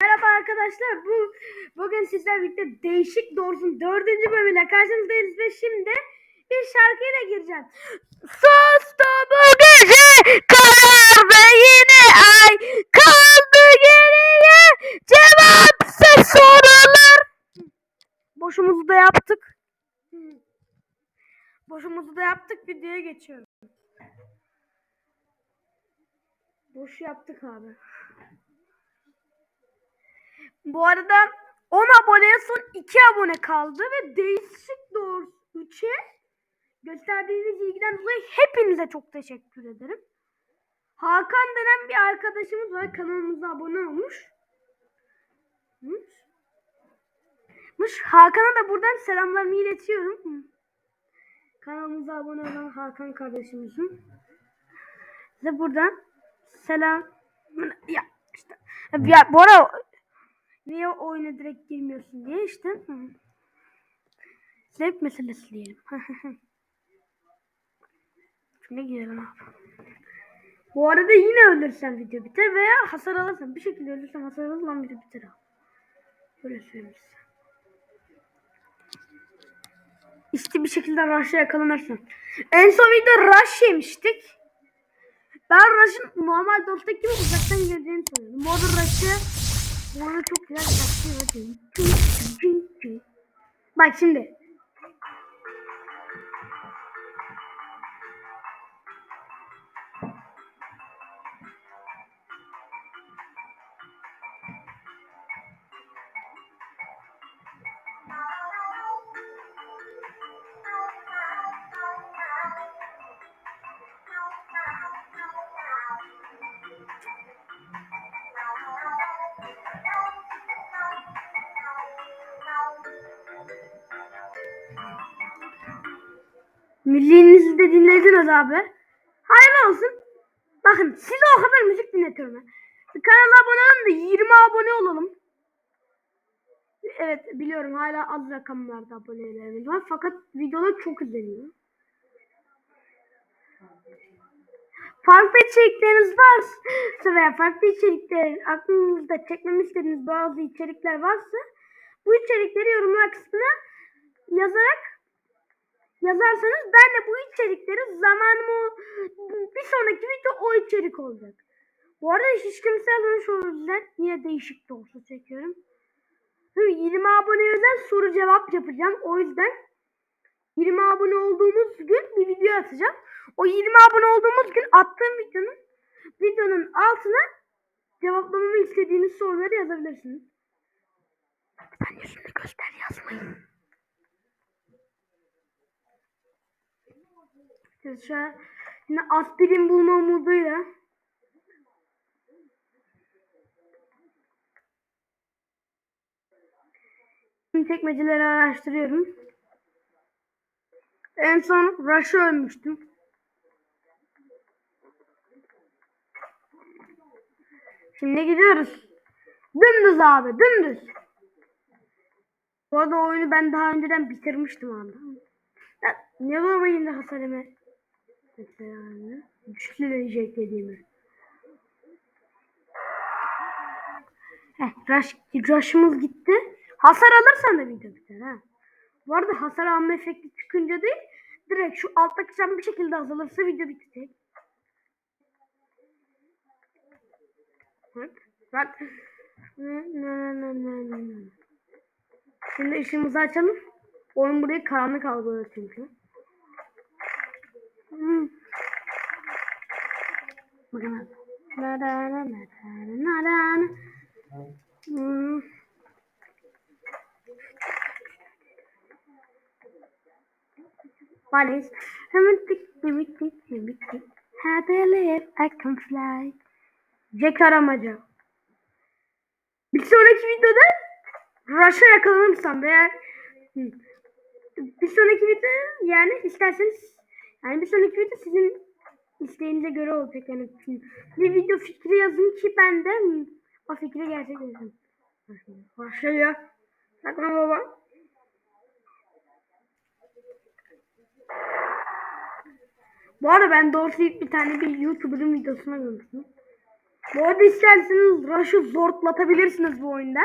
Merhaba arkadaşlar. Bu bugün sizlerle birlikte değişik doğrusun dördüncü bölümüyle karşınızdayız ve şimdi bir şarkıyla gireceğim. Sustu bu gece karardı yine ay kaldı geriye cevapsız sorular. Boşumuzu da yaptık. Boşumuzu da yaptık videoya geçiyorum. Boş yaptık abi. Bu arada 10 aboneye son 2 abone kaldı ve değişik doğrusu 3'e gösterdiğiniz ilgiden dolayı hepinize çok teşekkür ederim. Hakan denen bir arkadaşımız var kanalımıza abone olmuş. Mış. Hakan'a da buradan selamlarımı iletiyorum. Kanalımıza abone olan Hakan kardeşimizin. Size buradan selam. Ya işte. Ya bu arada Niye oyuna direkt girmiyorsun diye işte. Zevk meselesi diyelim. Şimdi girelim abi. Bu arada yine ölürsen video biter veya hasar alırsan bir şekilde ölürsen hasar alırsan video biter abi. Böyle söyleyeyim size. İşte bir şekilde Rush'a yakalanırsın. En son video Rush yemiştik. Ben Rush'ın normal dostluk gibi uzaktan geleceğini sanıyordum. Bu arada Rush'ı arada çok. Bak şimdi. Müziğinizi de dinlediniz abi. Hayırlı olsun. Bakın size o kadar müzik dinletiyorum ben. Kanala abone olun da 20 abone olalım. Evet biliyorum hala az rakamlarda abonelerimiz var. Fakat videolar çok izleniyor. Farklı içerikleriniz varsa veya farklı içerikler aklınızda çekmemi istediğiniz bazı içerikler varsa bu içerikleri yorumlar kısmına yazarak yazarsanız ben de bu içerikleri zamanımı bir sonraki video o içerik olacak. Bu arada hiç kimse yazmamış o yine değişik de olsa çekiyorum. 20 abone özel soru cevap yapacağım. O yüzden 20 abone olduğumuz gün bir video atacağım. O 20 abone olduğumuz gün attığım videonun videonun altına cevaplamamı istediğiniz soruları yazabilirsiniz. Ben yüzünü göster yazmayın. Arkadaşlar yine aspirin bulma umuduyla Şimdi çekmeceleri araştırıyorum. En son Rush'ı ölmüştüm. Şimdi gidiyoruz. Dümdüz abi dümdüz. Bu arada oyunu ben daha önceden bitirmiştim anda. Ya, ne var yine hasar yeme? Mesela yani. Güçlülenecek dediğimi. Heh, rush, rush'ımız gitti. Hasar alırsan da video biter ha. Bu arada hasar alma efekti çıkınca değil, direkt şu alttaki cam bir şekilde azalırsa video bitecek. Bak, bak. Şimdi ışığımızı açalım. Oyun burayı karanlık algılıyor çünkü. Hmm. Narana. Hmm. What is Hemitik, hemitik, hemitik. How to live, I can fly. Jack aramaca. Bir sonraki videoda Rush'a yakalanırsam veya bir sonraki video yani isterseniz yani bir sonraki video sizin isteğinize göre olacak yani bir video fikri yazın ki ben de o fikri gerçekleştireyim. Başlıyor. Saklan baba. Bu arada ben doğrusu bir tane bir YouTuber'ın videosuna görmüştüm. Bu arada isterseniz Rush'ı zortlatabilirsiniz bu oyunda.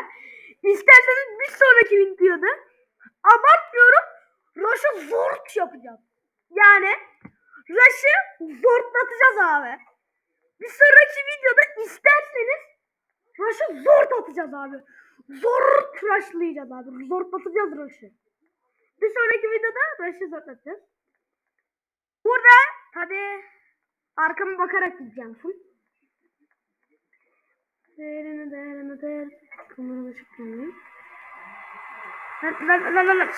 İsterseniz bir sonraki videoda abartmıyorum Rush'ı zort yapacağım. Yani Rush'ı zortlatacağız abi. Bir sonraki videoda isterseniz Rush'ı zort atacağız abi. Zort rushlayacağız abi. Zortlatacağız Rush'ı. Bir sonraki videoda Rush'ı zortlatacağız. Burada tabi arkama bakarak gideceğim full. Değerini değer. Kamerada çıkmıyor. Lan lan lan lan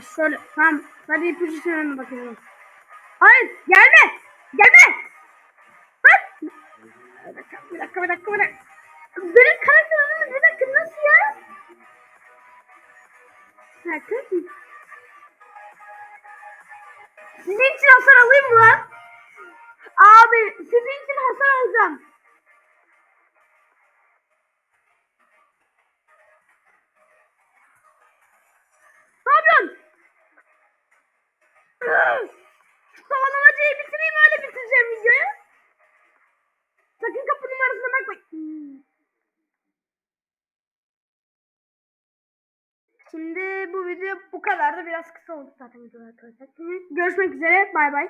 Ya Şöyle tamam. Hadi ipucu sınırına bakıyorum. Hayır gelme. Gelme. Bak. Bir dakika bir dakika bir dakika. Bir dakika. Benim karakterimin bir dakika nasıl ya? Dakika. Sizin için hasar alayım mı lan? Abi sizin için hasar alacağım. Kapı numarasına bakmayın. Hmm. Şimdi bu video bu kadar da biraz kısa oldu zaten video arkadaşlar. Görüşmek üzere. Bay bay.